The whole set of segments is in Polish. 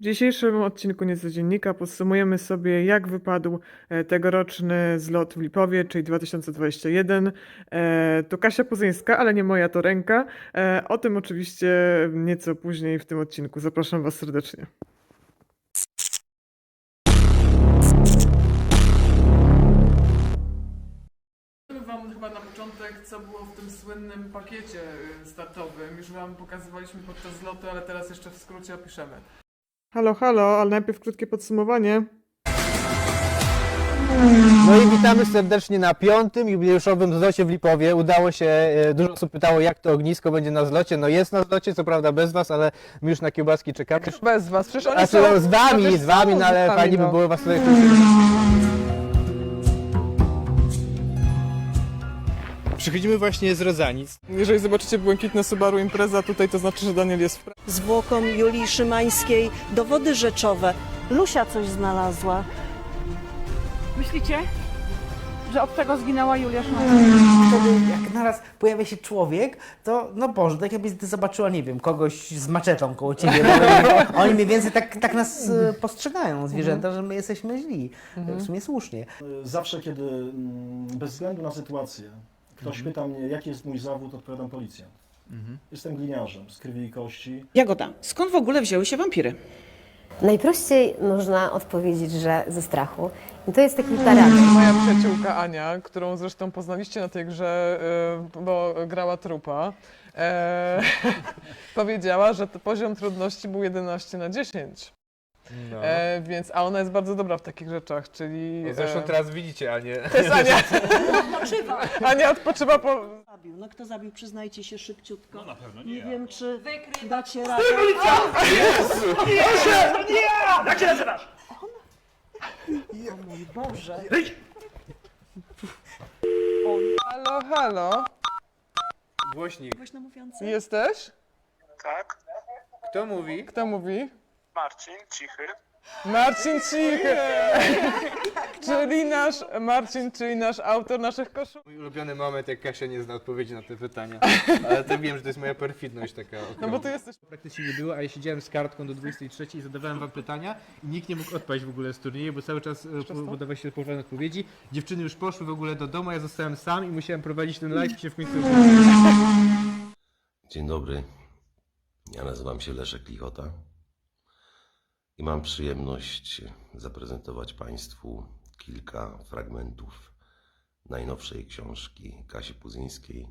W dzisiejszym odcinku Niecodziennika podsumujemy sobie, jak wypadł e, tegoroczny zlot w Lipowie, czyli 2021. E, To Kasia Puzyńska, ale nie moja to ręka. E, O tym oczywiście nieco później w tym odcinku. Zapraszam Was serdecznie. Wam chyba na początek, co było w tym słynnym pakiecie startowym. Już Wam pokazywaliśmy podczas zlotu, ale teraz jeszcze w skrócie opiszemy. Halo, halo, ale najpierw krótkie podsumowanie. No i witamy serdecznie na piątym jubileuszowym zlocie w Lipowie. Udało się, e, dużo osób pytało jak to ognisko będzie na zlocie. No jest na zlocie, co prawda bez was, ale my już na kiełbaski czekamy. Bez Was, przecież oni A są... co z wami, przecież z wami, są no ale z wami, fajnie by no. było was tutaj Przychodzimy właśnie z Rodzanic. Jeżeli zobaczycie błękitne Subaru Impreza tutaj, to znaczy, że Daniel jest w zwłokom Julii Szymańskiej dowody rzeczowe. Lusia coś znalazła. Myślicie, że od tego zginęła Julia Szymańska? wtedy jak naraz pojawia się człowiek, to no Boże, tak jakbyś ty zobaczyła, nie wiem, kogoś z maczetą koło ciebie. Bo oni, oni mniej więcej tak, tak nas e, postrzegają, zwierzęta, że my jesteśmy źli. W sumie słusznie. Zawsze, kiedy mm, bez względu na sytuację ktoś pyta mnie, jaki jest mój zawód, odpowiadam policjant. Jestem gliniarzem z krwi i kości. Jagoda, skąd w ogóle wzięły się wampiry? Najprościej można odpowiedzieć, że ze strachu. I to jest taki paradoks. Moja przyjaciółka Ania, którą zresztą poznaliście na tej grze, y, bo grała trupa, e, powiedziała, że poziom trudności był 11 na 10. No. E, więc, a ona jest bardzo dobra w takich rzeczach, czyli... Zresztą e, teraz widzicie, a nie... To jest Ania. Ania odpoczywa po... Zabił. No kto zabił? Przyznajcie się szybciutko. No na pewno nie, wiem, czy dacie radę. Halo, halo. Głośnik. Głośno mówiący. Jesteś? Tak, Kto mówi? Kto mówi? Marcin, cichy. Marcin Cichy! czyli nasz Marcin, czyli nasz autor naszych koszul. Mój ulubiony moment, jak Kasia nie zna odpowiedzi na te pytania. Ale to wiem, że to jest moja perfidność taka. No bo ty jesteś... Praktycznie nie było, a ja siedziałem z kartką do 23 i zadawałem wam pytania i nikt nie mógł odpaść w ogóle z turnieju, bo cały czas e, podawały się poważne odpowiedzi. Dziewczyny już poszły w ogóle do domu, ja zostałem sam i musiałem prowadzić ten live i się w końcu... Dzień dobry. Ja nazywam się Leszek Lichota i mam przyjemność zaprezentować Państwu kilka fragmentów najnowszej książki Kasi Puzyńskiej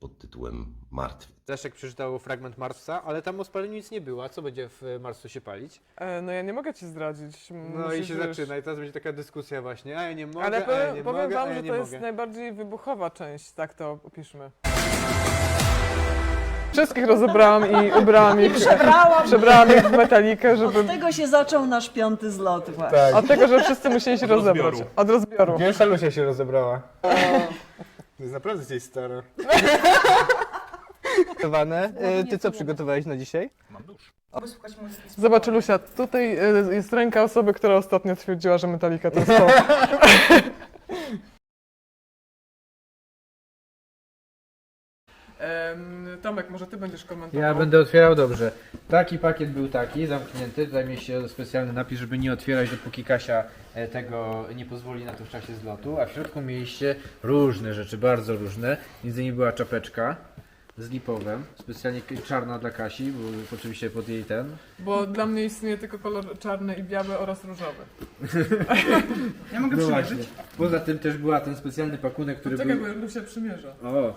pod tytułem Martwy. Leszek przeczytał fragment Marsa, ale tam o spaleniu nic nie było. A co będzie w Marsu się palić? E, no ja nie mogę ci zdradzić. No i się zaczyna i teraz będzie taka dyskusja właśnie. A ja nie mogę, Ale a ja powiem, nie powiem mogę, wam, a ja że to mogę. jest najbardziej wybuchowa część, tak to opiszmy. Wszystkich rozebrałam i ubrałam ich, Przebrałam. przebrałam ich w metalikę, żeby... Od tego się zaczął nasz piąty zlot właśnie. Tak. Od tego, że wszyscy musieli się rozebrać. Od rozbioru. Pierwsza Lucia się rozebrała. To jest naprawdę jesteś stara. Przygotowane. E, Ty co przygotowałeś na dzisiaj? Zobacz, Lusia, tutaj e, jest ręka osoby, która ostatnio twierdziła, że metalika to jest to. Tomek, może ty będziesz komentował? Ja będę otwierał dobrze. Taki pakiet był taki, zamknięty. Tutaj mieści specjalny napis, żeby nie otwierać, dopóki Kasia e, tego nie pozwoli na to w czasie zlotu. A w środku mieliście różne rzeczy, bardzo różne. Między innymi była czapeczka z lipowem, specjalnie czarna dla Kasi, bo oczywiście pod jej ten. Bo dla mnie istnieje tylko kolor czarny i biały oraz różowy. Ja mogę no właśnie. Poza tym też była ten specjalny pakunek, który Czekaj, był... bo Lusia przymierza. O,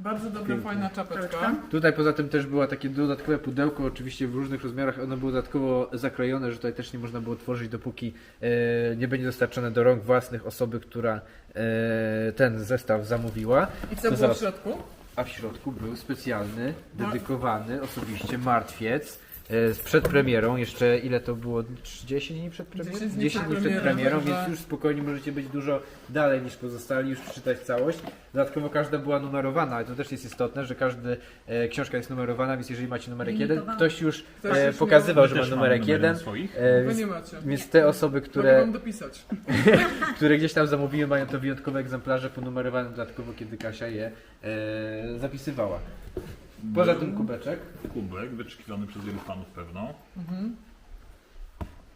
Bardzo dobra, fajna czapeczka. Tutaj poza tym też było takie dodatkowe pudełko, oczywiście w różnych rozmiarach. Ono było dodatkowo zakrojone, że tutaj też nie można było tworzyć, dopóki e, nie będzie dostarczone do rąk własnych osoby, która e, ten zestaw zamówiła. I co To było w zaraz. środku? A w środku był specjalny, dedykowany osobiście martwiec. E, z- Przed premierą, jeszcze ile to było? 30 dni przed premierą? 10 dni przed premierą, premierą, także- więc już spokojnie możecie być dużo dalej niż pozostali, już przeczytać całość. Dodatkowo każda była numerowana, ale to też jest istotne, że każda e, książka jest numerowana, więc jeżeli macie numerek 1, ktoś już Ktoś e, już pokazywał, że ma numerek 1, e, Wy więc, nie macie. więc te osoby, Mogę które, wam dopisać. które gdzieś tam zamówiły, mają to wyjątkowe egzemplarze ponumerowane dodatkowo, kiedy Kasia je e, zapisywała. Poza tym kubeczek. Kubek, wyczekiwany przez wielu panów pewno.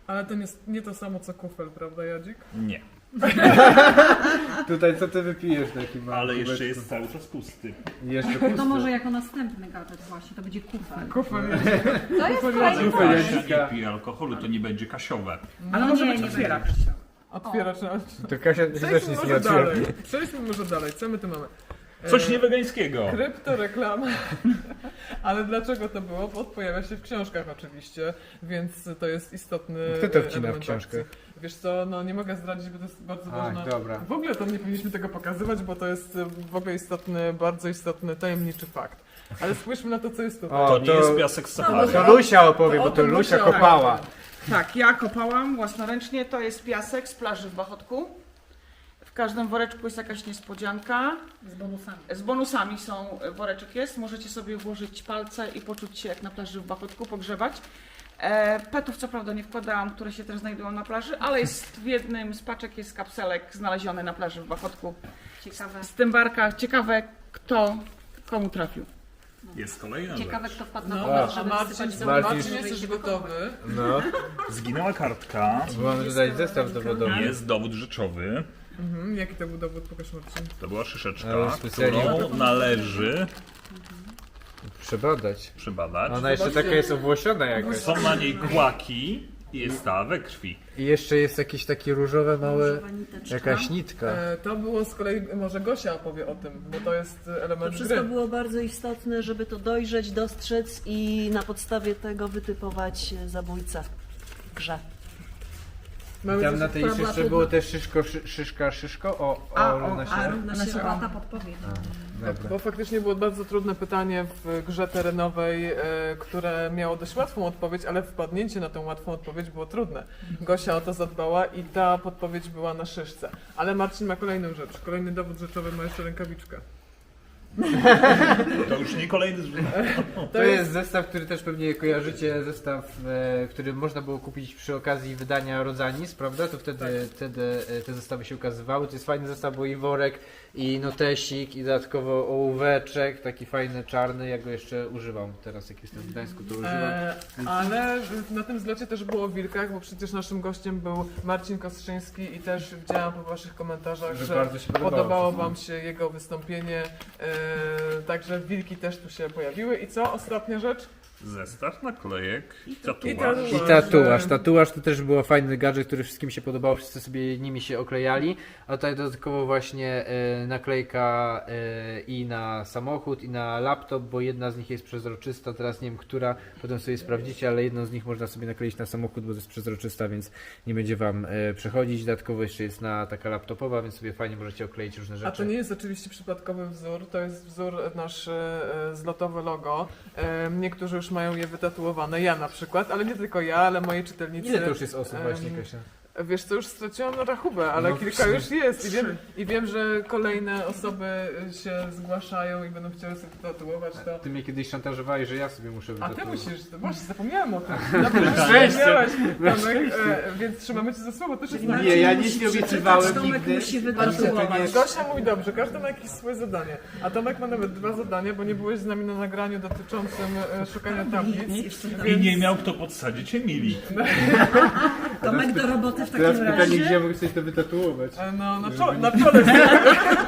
Ale to nie, nie to samo co kufel, prawda Jadzik? Nie, Tutaj co ty wypijesz taki mały ale kubeczku? jeszcze jest cały czas pusty. Jeszcze pusty. To może jako następny gadżet właśnie, to będzie kufel. Kufel To jest Ale Kufel Kasia Jadźka. nie pije alkoholu, to nie będzie kasiowe. Ale może być otwieracz. otwieracz. To Kasia też Przejdźmy nic nie może otwiera. dalej. Przejdźmy może dalej. Co my tu mamy? Coś niewegańskiego. Kryptoreklama. Ale dlaczego to było? Bo pojawia się w książkach oczywiście, więc to jest istotny Kto to wcina w książkach? Wiesz co, no nie mogę zdradzić, bo to jest bardzo ważne. dobra. W ogóle to nie powinniśmy tego pokazywać, bo to jest e, w ogóle istotny, bardzo istotny, tajemniczy fakt. Ale spójrzmy na to, co jest tutaj. O, To nie to- jest piasek z Sahary. To Lusia opowie, To bo to Lusia musiała. kopała. Tak, ja kopałam własnoręcznie, to jest piasek z plaży w Bachotku. W każdym woreczku jest jakaś niespodzianka. Z bonusami. Z bonusami są, woreczek jest, możecie sobie włożyć palce i poczuć się jak na plaży w Bachotku, pogrzewać. E, petów co prawda nie wkładałam, które się też znajdują na plaży, ale jest w jednym z paczek jest kapselek znaleziony na plaży w Bachotku. Ciekawe. Z tym barka, ciekawe kto komu trafił. Jest kolejna Ciekawe, rzecz. kto wpadł na No. pomysł, A żeby Marcin, sobie Marcin- Marcin jesteś się gotowy? No, Zginęła kartka. mamy tutaj zestaw dowodowy. Jest dowód rzeczowy. Mhm, jaki to był dowód? Pokaż Marcin. To była szyszeczka, specjalnie- którą należy Przebadać. przebadać. Ona jeszcze taka jest owłosiona jakoś. Są na niej kłaki i jest stała we krwi. I jeszcze jest jakieś takie różowe małe, Różowa niteczka. jakaś nitka. E, to było z kolei, może Gosia opowie o tym, bo to jest e, To element wszystko gry. było bardzo istotne, żeby to dojrzeć, dostrzec i na podstawie tego wytypować e, zabójcę w grze. Mamy Tam na tej która była jeszcze było też szyszko, szy, szyszka, szyszko. O, o, A, o, o, na a, się. Ona się łata podpowiedź. Dobra. Bo faktycznie było bardzo trudne pytanie w grze terenowej, e, które miało dość łatwą odpowiedź, ale wpadnięcie na tą łatwą odpowiedź było trudne. Gosia o to zadbała i ta podpowiedź była na szyszce. Ale Marcin ma kolejną rzecz. Kolejny dowód rzeczowy ma jeszcze rękawiczkę. To już nie kolejny zrzut. To jest zestaw, który też pewnie kojarzycie, zestaw, e, który można było kupić przy okazji wydania Rodzanis, prawda? To wtedy, wtedy e, te zestawy się ukazywały. To jest fajny zestaw, bo i worek, i notesik, i dodatkowo ołóweczek, taki fajny, czarny. Ja go jeszcze używam teraz, jak jestem w Gdańsku, to używam. E, ale na tym zlocie też było o wilkach, bo przecież naszym gościem był Marcin Kostrzyński i też widziałam po waszych komentarzach, Że że, bardzo się podobało podobało wam się jego wystąpienie. E, także wilki też tu się pojawiły. I co? Ostatnia rzecz? Zestaw naklejek i tatuaż. tatuaż. I tatuaż. Tatuaż to też był fajny gadżet, który wszystkim się podobał, wszyscy sobie nimi się oklejali. A tutaj dodatkowo właśnie e, naklejka e, i na samochód, i na laptop, bo jedna z nich jest przezroczysta, teraz nie wiem która, potem sobie sprawdzicie, ale jedną z nich można sobie nakleić na samochód, bo to jest przezroczysta, więc nie będzie Wam e, przechodzić. Dodatkowo jeszcze jest na taka laptopowa, więc sobie fajnie możecie okleić różne rzeczy. A to nie jest oczywiście przypadkowy wzór, to jest wzór nasz zlotowe logo. Niektórzy już mają je wytatuowane, ja na przykład, ale nie tylko ja, ale moi czytelnicy. Ile to już jest osób właśnie, Kasia? Wiesz co, już straciłam rachubę, ale No kilka już jest i wiem, i wiem, że kolejne osoby się zgłaszają i będą chciały sobie tatuować to. Ty mnie kiedyś szantażowałeś, że ja sobie muszę A ty wytatuować. musisz, to właśnie zapomniałem o tym. Dobrze, że Szczęście. zapomniałeś, Tomek, e, więc trzymamy cię za słowo, też jest Nie, ja nic nie obiecywałem nigdy. musi nie- Gosia mówi dobrze, każdy ma jakieś swoje zadanie. A Tomek ma nawet dwa zadania, bo nie byłeś z nami na nagraniu dotyczącym e, szukania tablic. I nie miał kto podsadzić Emilii. Tomek do roboty w Teraz takim pytanie, gdzie razie. mogę sobie to wytatuować? E, No, na czole, na czole.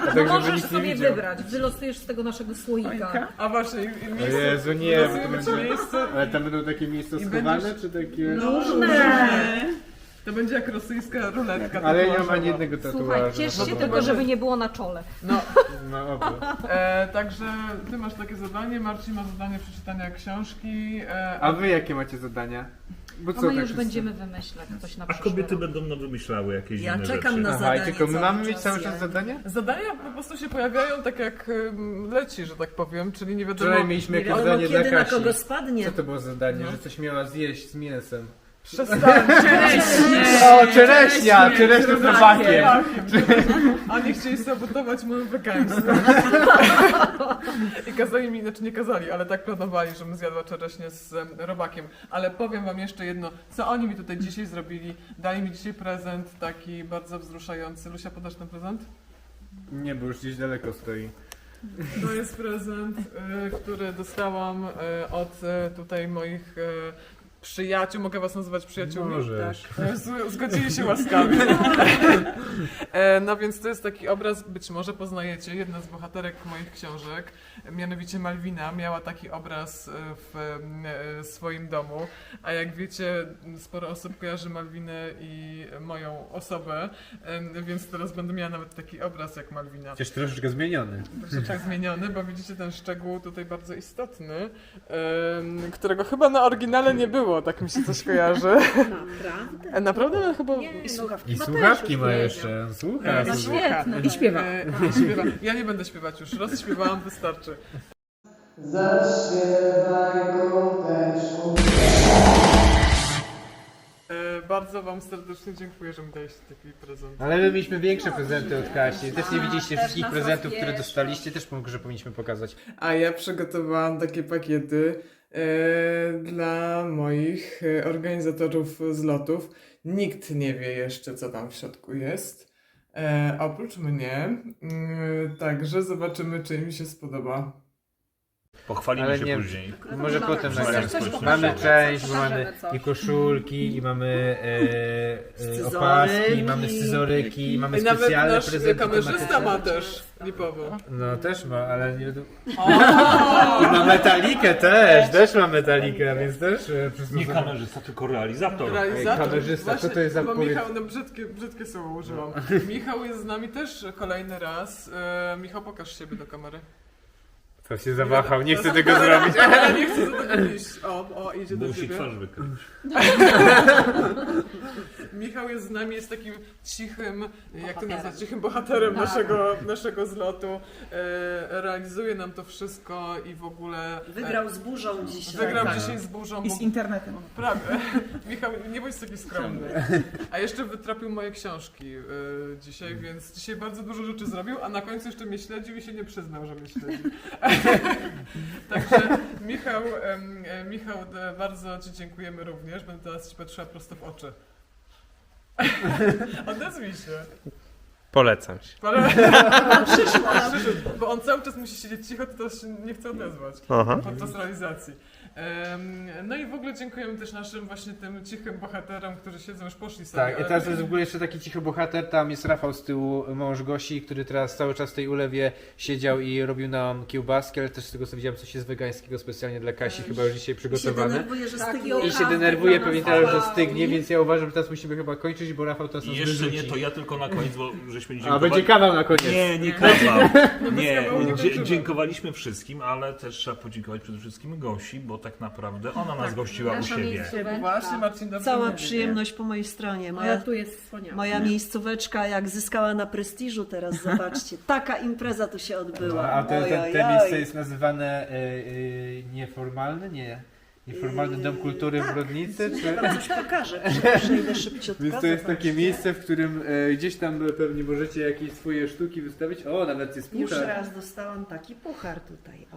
Tak, żeby Możesz nikt nie sobie widział. wybrać. Wylosujesz z tego naszego słoika. A właśnie, i, i O miejsce, Jezu, nie, bo to będzie... miejsce. Ale tam będą takie miejsca I schowane, będziesz- czy takie... Różne. To będzie jak rosyjska ruletka. Ale ja nie mam tatuażowa. ani jednego Słuchaj, tatuażu. ciesz się tylko, żeby nie było na czole. No, No e, także ty masz takie zadanie, Marcin ma zadanie przeczytania książki. E, A wy jakie macie zadania? Bo No co my tak już wszyscy? będziemy wymyślać coś na A przyszły kobiety rok. będą no wymyślały jakieś Ja inne czekam rzeczy. na Aha, i zadanie tylko my cały mamy mieć czas, cały ja. czas zadania? Zadania po prostu się pojawiają tak jak ym, leci, że tak powiem, czyli nie wiadomo. Wczoraj mieliśmy Nie jakieś wiadomo zadanie dla kiedy na Kasi. kogo spadnie. Co to było za zadanie? No. Że coś miała zjeść z mięsem. Przestań. O, czereśnia! Czereśnia z robakiem! Oni chcieli sabotować moją wegaństwo. I kazali mi, znaczy nie kazali, ale tak planowali, żebym zjadła czereśnie z em, robakiem. Ale powiem wam jeszcze jedno, co oni mi tutaj dzisiaj zrobili. Dali mi dzisiaj prezent taki bardzo wzruszający. Lusia, podasz ten prezent? Nie, bo już gdzieś daleko stoi. To jest prezent, e, który dostałam e, od e, tutaj moich przyjaciół. Mogę was nazywać przyjaciółmi? Możesz. Tak. E, z- Zgodzili się łaskawie. E, No więc to jest taki obraz, być może poznajecie, jedna z bohaterek moich książek, mianowicie Malwina, miała taki obraz e, w e, swoim domu, a jak wiecie, sporo osób kojarzy Malwinę i moją osobę, e, więc teraz będę miała nawet taki obraz jak Malwina. Chociaż troszeczkę zmieniony. Troszeczkę zmieniony, bo widzicie ten szczegół tutaj bardzo istotny, em, którego chyba na oryginale nie było, tak mi się coś kojarzy. Naprawdę? Naprawdę? No, chyba... I słuchawki. I ma słuchawki ma jeszcze. Słucha. Słucha. Świetne. I śpiewa. E, i śpiewa. Ja nie będę śpiewać już, raz śpiewałam, wystarczy. E, bardzo wam serdecznie dziękuję, że mi daliście taki prezent. Ale my mieliśmy większe prezenty od Kasi. Też nie widzieliście wszystkich prezentów, które dostaliście. Też może powinniśmy pokazać. A ja przygotowałam takie pakiety e, dla moich e, organizatorów zlotów. Nikt nie wie jeszcze, co tam w środku jest. E, oprócz mnie. Mm, także zobaczymy, czy im się spodoba. Pochwalimy Ale się nie- później. Może No, potem Coś nagramy. Mamy część, bo pokażemy, mamy coś. i koszulki, i mamy e, e, opaski, i mamy scyzoryki, i mamy I nawet specjalne nasz prezenty kamerzysta tematyczne. ma też lipowo. No też ma, ale nie wiadomo. I ma metalikę też, też ma metalikę, więc też e, Nie kamerzysta, tylko realizator. Realizator. kamerzysta, co to jest za bo? Michał, no brzydkie, brzydkie słowo użyłam. Michał jest z nami też kolejny raz. E, Michał, pokaż siebie do kamery. To się zawahał, nie chcę tego zrobić. Nie chcę do tego iść. O, o, idzie do Musi ciebie. twarz wykryć. Michał jest z nami, jest takim cichym, jak to nazwać, cichym bohaterem naszego, naszego zlotu. E, realizuje nam to wszystko i w ogóle... e, Wygrał z burzą dzisiaj. Wygrał Tak. dzisiaj z burzą. I bo- z internetem. Prawie. Michał, nie bądź taki skromny. A jeszcze wytrapił moje książki y, dzisiaj, więc dzisiaj bardzo dużo rzeczy zrobił, a na końcu jeszcze mnie śledził i się nie przyznał, że mnie śledził. Także Michał, e, Michał, bardzo Ci dziękujemy również. Będę teraz Ci patrzyła prosto w oczy. Odezwij się. Polecam się. Ale... Przyszło, bo on cały czas musi siedzieć cicho, to teraz się nie chce odezwać Aha. podczas realizacji. No i w ogóle dziękujemy też naszym właśnie tym cichym bohaterom, którzy siedzą, już poszli sobie. Tak, i ale- teraz jest w ogóle jeszcze taki cichy bohater, tam jest Rafał z tyłu, mąż Gosi, który teraz cały czas w tej ulewie siedział i robił nam kiełbaski, ale też z tego co widziałem coś jest wegańskiego specjalnie dla Kasi, chyba już dzisiaj I się przygotowane. denerwuje, że Tak, stygnie. i się denerwuje, pewnie teraz, że stygnie, więc ja uważam, że teraz musimy chyba kończyć, bo Rafał teraz I nas jeszcze nie, wyrzuci. to ja tylko na koniec, bo żeśmy A dziękowali. będzie kawał na koniec. Nie, nie kawał. Nie, kawał nie dziękowaliśmy wszystkim, ale też trzeba podziękować przede wszystkim Gosi, bo tak naprawdę ona nas gościła u Nasza siebie. miejscóweczka. Właśnie, Marcin, dobrze Cała mówi. przyjemność po mojej stronie. Ale Moja, tu jest wspaniale. moja miejscóweczka jak zyskała na prestiżu teraz, zobaczcie. Taka impreza tu się No, odbyła. a te, Oj, te, miejsce jest nazywane e, e, nieformalne? Nie. Nieformalny Dom Kultury w tak. Brodnicy? Czy... Ja wam coś pokażę. Przejdę szybciutko. Więc to jest takie zobaczcie. miejsce, w którym e, gdzieś tam pewnie możecie jakieś swoje sztuki wystawić. O, nawet jest Już raz dostałam taki puchar tutaj. O.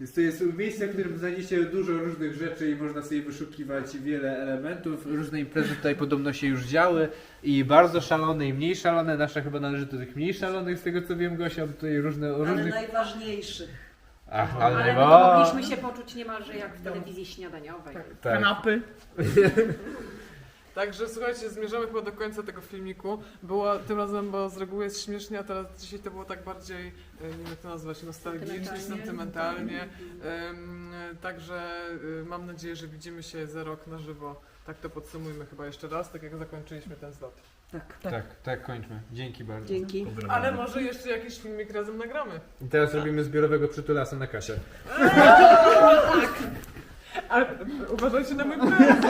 Więc to jest miejsce, w którym znajdziecie dużo różnych rzeczy i można sobie wyszukiwać wiele elementów. Różne imprezy tutaj podobno się już działy i bardzo szalone i mniej szalone. Nasza chyba należy do tych mniej szalonych, z tego co wiem, Gosia, bo tutaj różne Ale różnych... najważniejszych. Ach, Ale ale my o, to mogliśmy się poczuć niemalże jak w telewizji śniadaniowej. tak. Kanapy. Także słuchajcie, zmierzamy chyba do końca tego filmiku. Było tym razem, bo z reguły jest śmiesznie, a teraz dzisiaj to było tak bardziej, e, nie wiem jak to nazwać, nostalgicznie, Sentymentalnie. Em, Także y, mam nadzieję, że widzimy się za rok na żywo. Tak to podsumujmy chyba jeszcze raz, tak jak zakończyliśmy ten zlot. Tak. Tak, tak, kończmy. Dzięki bardzo. Dzięki. Pozdrawiamy. Ale może jeszcze jakiś filmik razem nagramy. I teraz robimy zbiorowego przytulasa na Kasię. Ale uważajcie na mój prezent!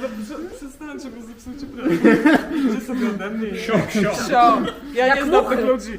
Zaprze- Przestańcie, bo zepsucie prezent. Idźcie sobie ode mnie. Sio, sio. Sio. Ja nie znam tych ludzi.